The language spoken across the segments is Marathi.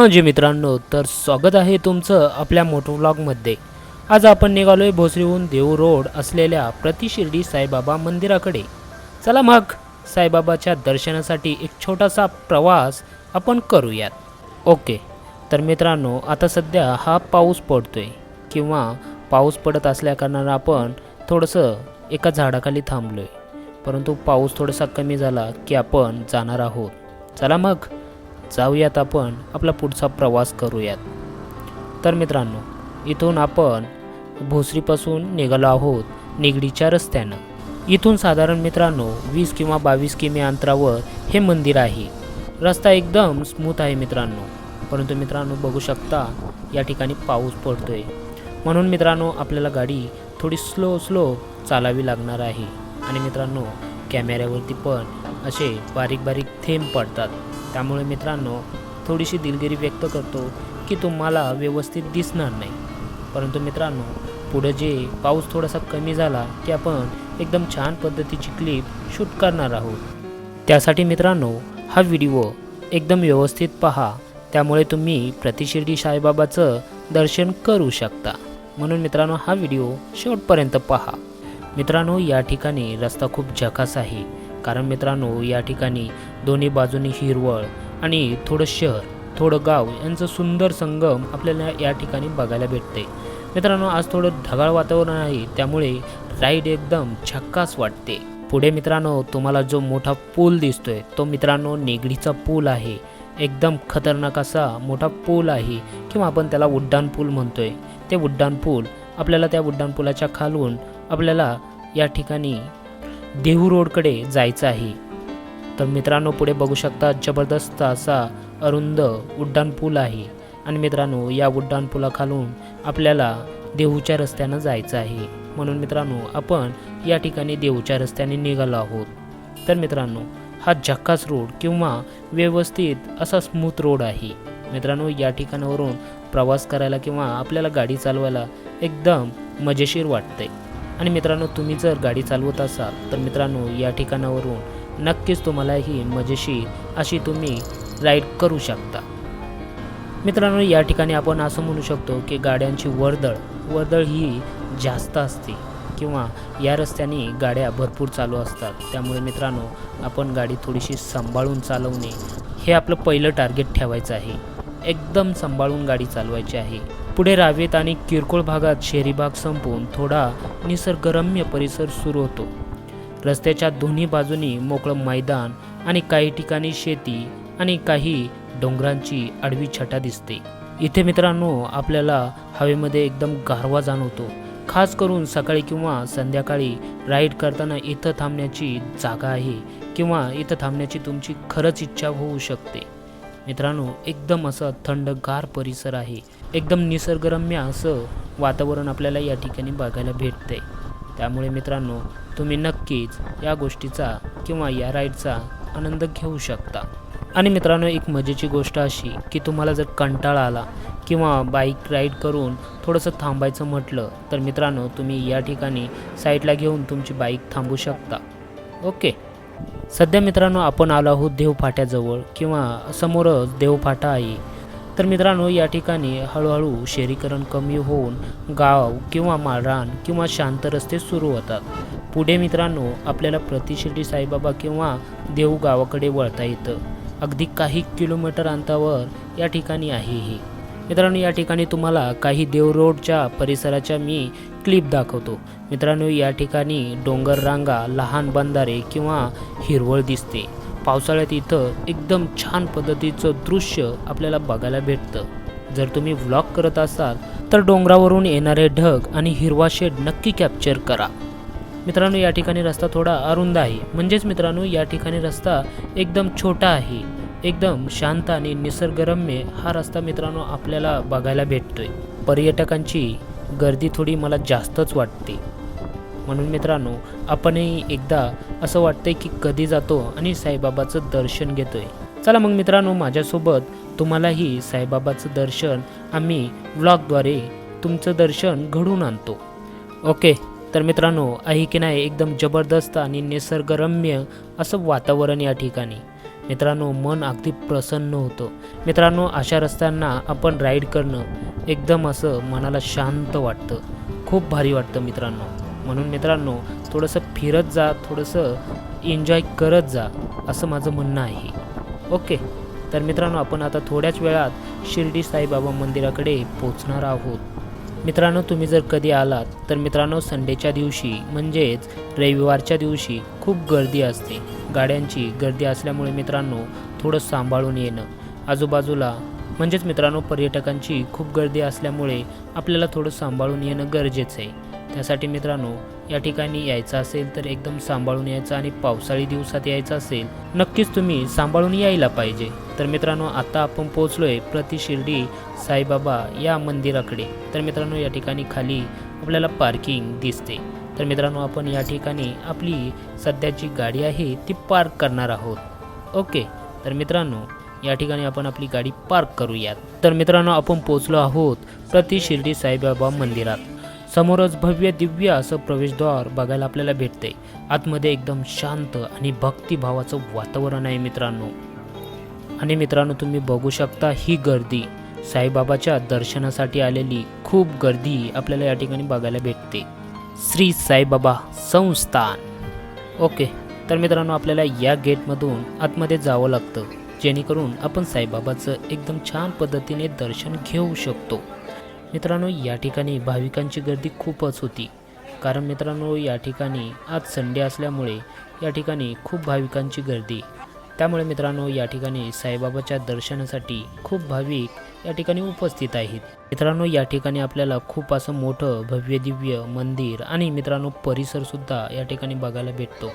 म्हणजे मित्रांनो तर स्वागत आहे तुमचं आपल्या मोटो व्लॉगमध्ये आज आपण निघालोय भोसरीहून देऊ रोड असलेल्या प्रतिशिर्डी साईबाबा मंदिराकडे. चला मग साईबाबाच्या दर्शनासाठी एक छोटासा प्रवास आपण करूयात. ओके तर मित्रांनो आता सध्या हा पाऊस पडतोय किंवा पाऊस पडत असल्याकारणानं आपण थोडंसं एका झाडाखाली थांबलोय. परंतु पाऊस थोडासा कमी झाला की आपण जाणार आहोत. चला मग जाऊयात आपण आपला पुढचा प्रवास करूयात. तर मित्रांनो इथून आपण भोसरीपासून निघालो आहोत निगडीच्या रस्त्यानं. इथून साधारण मित्रांनो वीस किंवा बावीस किमी अंतरावर हे मंदिर आहे. रस्ता एकदम स्मूथ आहे मित्रांनो. परंतु मित्रांनो बघू शकता या ठिकाणी पाऊस पडतोय. म्हणून मित्रांनो आपल्याला गाडी थोडी स्लो स्लो चालावी लागणार आहे. आणि मित्रांनो कॅमेऱ्यावरती पण असे बारीक बारीक थेंब पडतात. त्यामुळे मित्रांनो थोडीशी दिलगिरी व्यक्त करतो की तुम्हाला व्यवस्थित दिसणार नाही. परंतु मित्रांनो पुढे जे पाऊस थोडासा कमी झाला की आपण एकदम छान पद्धतीची क्लिप शूट करणार आहोत. त्यासाठी मित्रांनो हा व्हिडिओ एकदम व्यवस्थित पहा. त्यामुळे तुम्ही प्रतिशिर्डी साईबाबाचं दर्शन करू शकता. म्हणून मित्रांनो हा व्हिडिओ शेवटपर्यंत पहा. मित्रांनो या ठिकाणी रस्ता खूप झकास आहे. कारण मित्रांनो या ठिकाणी दोन्ही बाजूनी हिरवळ आणि थोडं शहर थोडं गाव यांचं सुंदर संगम आपल्याला या ठिकाणी बघायला भेटते मित्रांनो आज थोडं ढगाळ वातावरण आहे त्यामुळे राईड एकदम झक्कास वाटते. पुढे मित्रांनो तुम्हाला जो मोठा पूल दिसतोय तो मित्रांनो नेगडीचा पूल आहे. एकदम खतरनाक असा मोठा पूल आहे किंवा आपण त्याला उड्डाण पूल म्हणतोय. ते उड्डाण पूल आपल्याला त्या उड्डाण पुलाच्या खालून आपल्याला या ठिकाणी देहू रोडकडे जायचं आहे. तर मित्रांनो पुढे बघू शकता जबरदस्त असा अरुंद उड्डाण पूल आहे. आणि मित्रांनो या उड्डाण पुलाखालून आपल्याला देहूच्या रस्त्यानं जायचं आहे. म्हणून मित्रांनो आपण या ठिकाणी देहूच्या रस्त्याने निघालो आहोत. तर मित्रांनो हा झक्कास रोड किंवा व्यवस्थित असा स्मूथ रोड आहे. मित्रांनो या ठिकाणावरून प्रवास करायला किंवा आपल्याला गाडी चालवायला एकदम मजेशीर वाटते आणि मित्रांनो तुम्ही जर गाडी चालवत असाल तर मित्रांनो या ठिकाणावरून नक्कीच तुम्हाला ही मजेशीर अशी तुम्ही राईड करू शकता. मित्रांनो या ठिकाणी आपण असं म्हणू शकतो की गाड्यांची वर्दळ वर्दळ ही जास्त असते किंवा या रस्त्याने गाड्या भरपूर चालू असतात. त्यामुळे मित्रांनो आपण गाडी थोडीशी सांभाळून चालवणे हे आपलं पहिलं टार्गेट ठेवायचं आहे. एकदम सांभाळून गाडी चालवायची आहे. पुढे रावेत आणि किरकोळ भागात शहरी भाग संपून थोडा निसर्गरम्य परिसर सुरू होतो. रस्त्याच्या दोन्ही बाजूनी मोकळं मैदान आणि काही ठिकाणी शेती आणि काही डोंगरांची आडवी छटा दिसते. इथे मित्रांनो आपल्याला हवेमध्ये एकदम गारवा जाणवतो. खास करून सकाळी किंवा संध्याकाळी राईड करताना इथं थांबण्याची जागा आहे किंवा इथं थांबण्याची तुमची खरंच इच्छा होऊ शकते. मित्रांनो एकदम असं थंडगार परिसर आहे. एकदम निसर्गरम्य असं वातावरण आपल्याला या ठिकाणी बघायला भेटते त्यामुळे मित्रांनो तुम्ही नक्कीच या गोष्टीचा किंवा या राईडचा आनंद घेऊ शकता. आणि मित्रांनो एक मजेची गोष्ट अशी की तुम्हाला जर कंटाळा आला किंवा बाईक राईड करून थोडंसं थांबायचं म्हटलं तर मित्रांनो तुम्ही या ठिकाणी साईडला घेऊन तुमची बाईक थांबू शकता. ओके? सध्या मित्रांनो आपण आलो आहोत देवफाट्याजवळ किंवा समोरच देवफाटा आहे. तर मित्रांनो या ठिकाणी हळूहळू शहरीकरण कमी होऊन गाव किंवा माळरान किंवा शांत रस्ते सुरू होतात. पुढे मित्रांनो आपल्याला प्रतिशिर्डी साईबाबा किंवा देऊ गावाकडे वळता येतं. अगदी काही किलोमीटर अंतरावर या ठिकाणी आहे हे. मित्रांनो या ठिकाणी तुम्हाला काही देव रोडच्या परिसराच्या मी क्लिप दाखवतो. मित्रांनो या ठिकाणी डोंगर रांगा लहान बंधारे किंवा हिरवळ दिसते. पावसाळ्यात इथं एकदम छान पद्धतीचं दृश्य आपल्याला बघायला भेटतं. जर तुम्ही व्लॉग करत असाल तर डोंगरावरून येणारे ढग आणि हिरवा शेड नक्की कॅप्चर करा. मित्रांनो या ठिकाणी रस्ता थोडा अरुंद आहे. म्हणजेच मित्रांनो या ठिकाणी रस्ता एकदम छोटा आहे. एकदम शांत आणि निसर्गरम्य हा रस्ता मित्रांनो आपल्याला बघायला भेटतोय. पर्यटकांची गर्दी थोडी मला जास्तच वाटते. म्हणून मित्रांनो आपणही एकदा असं वाटतंय की कधी जातो आणि साईबाबाचं दर्शन घेतोय. चला मग मित्रांनो माझ्यासोबत तुम्हालाही साईबाबाचं दर्शन आम्ही व्लॉगद्वारे तुमचं दर्शन घडवून आणतो. ओके तर मित्रांनो आहे की नाही? एकदम जबरदस्त आणि निसर्गरम्य असं वातावरण या ठिकाणी. मित्रांनो मन अगदी प्रसन्न होतं. मित्रांनो अशा रस्त्यांना आपण राईड करणं एकदम असं मनाला शांत वाटतं. खूप भारी वाटतं मित्रांनो. म्हणून मित्रांनो थोडंसं फिरत जा थोडंसं एन्जॉय करत जा असं माझं म्हणणं आहे. ओके? तर मित्रांनो आपण आता थोड्याच वेळात शिर्डी साईबाबा मंदिराकडे पोचणार आहोत. मित्रांनो तुम्ही जर कधी आलात तर मित्रांनो संडेच्या दिवशी म्हणजेच रविवारच्या दिवशी खूप गर्दी असते. गाड्यांची गर्दी असल्यामुळे मित्रांनो थोडं सांभाळून येणं. आजूबाजूला म्हणजेच मित्रांनो पर्यटकांची खूप गर्दी असल्यामुळे आपल्याला थोडं सांभाळून येणं गरजेचं आहे. त्यासाठी मित्रांनो या ठिकाणी यायचं असेल तर एकदम सांभाळून यायचं आणि पावसाळी दिवसात यायचं असेल नक्कीच तुम्ही सांभाळून यायला पाहिजे. तर मित्रांनो आता आपण पोहोचलोय प्रतिशिर्डी साईबाबा या मंदिराकडे. तर मित्रांनो या ठिकाणी खाली आपल्याला पार्किंग दिसते. तर मित्रांनो आपण या ठिकाणी आपली सध्याची गाडी आहे ती पार्क करणार आहोत. ओके तर मित्रांनो या ठिकाणी आपण आपली गाडी पार्क करूयात. तर मित्रांनो आपण पोहोचलो आहोत प्रतिशिर्डी साईबाबा मंदिरात. समोरच भव्य दिव्य असं प्रवेशद्वार बघायला आपल्याला भेटते. आतमध्ये एकदम शांत आणि भक्तिभावाचं वातावरण आहे मित्रांनो. आणि मित्रांनो तुम्ही बघू शकता ही गर्दी. साईबाबाच्या दर्शनासाठी आलेली खूप गर्दी आपल्याला या ठिकाणी बघायला भेटते. श्री साईबाबा संस्थान. ओके तर मित्रांनो आपल्याला या गेटमधून आतमध्ये जावं लागतं. जेणेकरून आपण साईबाबाचं एकदम छान पद्धतीने दर्शन घेऊ शकतो. मित्रांनो या ठिकाणी भाविकांची गर्दी खूपच होती. कारण मित्रांनो या ठिकाणी आज संडे असल्यामुळे या ठिकाणी खूप भाविकांची गर्दी. त्यामुळे मित्रांनो या ठिकाणी साईबाबाच्या दर्शनासाठी खूप भाविक या ठिकाणी उपस्थित आहेत. मित्रांनो या ठिकाणी आपल्याला खूप असं मोठं भव्य दिव्य मंदिर आणि मित्रांनो परिसरसुद्धा या ठिकाणी बघायला भेटतो.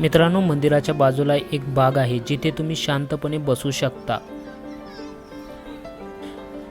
मित्रांनो मंदिराच्या बाजूला एक बाग आहे जिथे तुम्ही शांतपणे बसू शकता.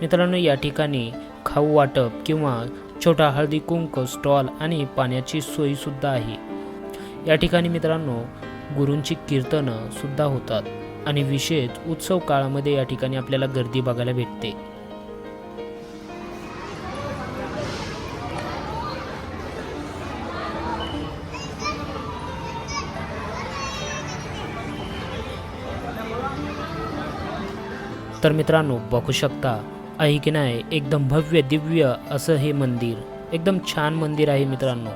मित्रांनो या ठिकाणी खाऊ वाटप किंवा छोटा हळदी कुंक स्टॉल आणि पाण्याची सोयीसुद्धा आहे. या ठिकाणी मित्रांनो गुरूंची कीर्तनं सुद्धा होतात आणि विशेष उत्सव काळामध्ये या ठिकाणी आपल्याला गर्दी बघायला भेटते. तर मित्रांनो बघू शकता आहे की नाही? एकदम भव्य दिव्य असं हे मंदिर. एकदम छान मंदिर आहे मित्रांनो.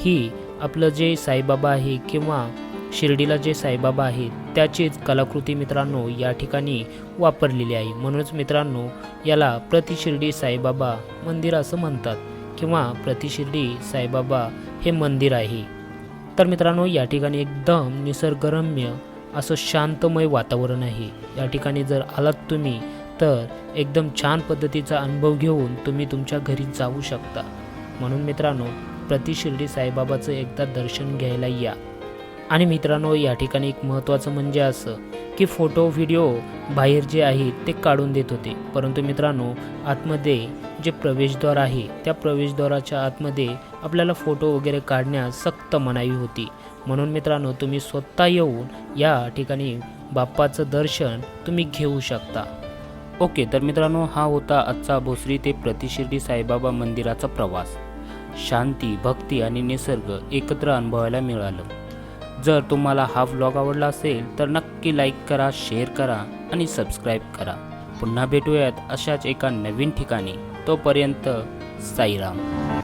ही आपलं जे साईबाबा आहे किंवा शिर्डीला जे साईबाबा आहेत त्याचीच कलाकृती मित्रांनो या ठिकाणी वापरलेली आहे. म्हणूनच मित्रांनो याला प्रतिशिर्डी साईबाबा मंदिर असं म्हणतात किंवा प्रतिशिर्डी साईबाबा हे मंदिर आहे. तर मित्रांनो या ठिकाणी एकदम निसर्गरम्य असं शांतमय वातावरण आहे. या ठिकाणी जर आलात तुम्ही तर एकदम छान पद्धतीचा अनुभव घेऊन तुम्ही तुमच्या घरी जाऊ शकता. म्हणून मित्रांनो प्रतिशिर्डी साईबाबाचं एकदा दर्शन घ्यायला या. आणि मित्रांनो या ठिकाणी एक महत्त्वाचं म्हणजे असं की फोटो व्हिडिओ बाहेर जे आहेत ते काढून देत होते. परंतु मित्रांनो आतमध्ये जे प्रवेशद्वार आहे त्या प्रवेशद्वाराच्या आतमध्ये आपल्याला फोटो वगैरे काढण्यास सक्त मनाई होती. म्हणून मित्रांनो तुम्ही स्वतः येऊन या ठिकाणी बाप्पाचं दर्शन तुम्ही घेऊ शकता. ओके तर मित्रांनो हा होता आजचा भोसरी ते प्रतिशिर्डी साईबाबा मंदिराचा प्रवास. शांती भक्ती आणि निसर्ग एकत्र अनुभवायला मिळालं. जर तुम्हाला हा व्लॉग आवडला असेल तर नक्की लाईक करा शेअर करा आणि सबस्क्राईब करा. पुन्हा भेटूयात अशाच एका नवीन ठिकाणी. तोपर्यंत साईराम.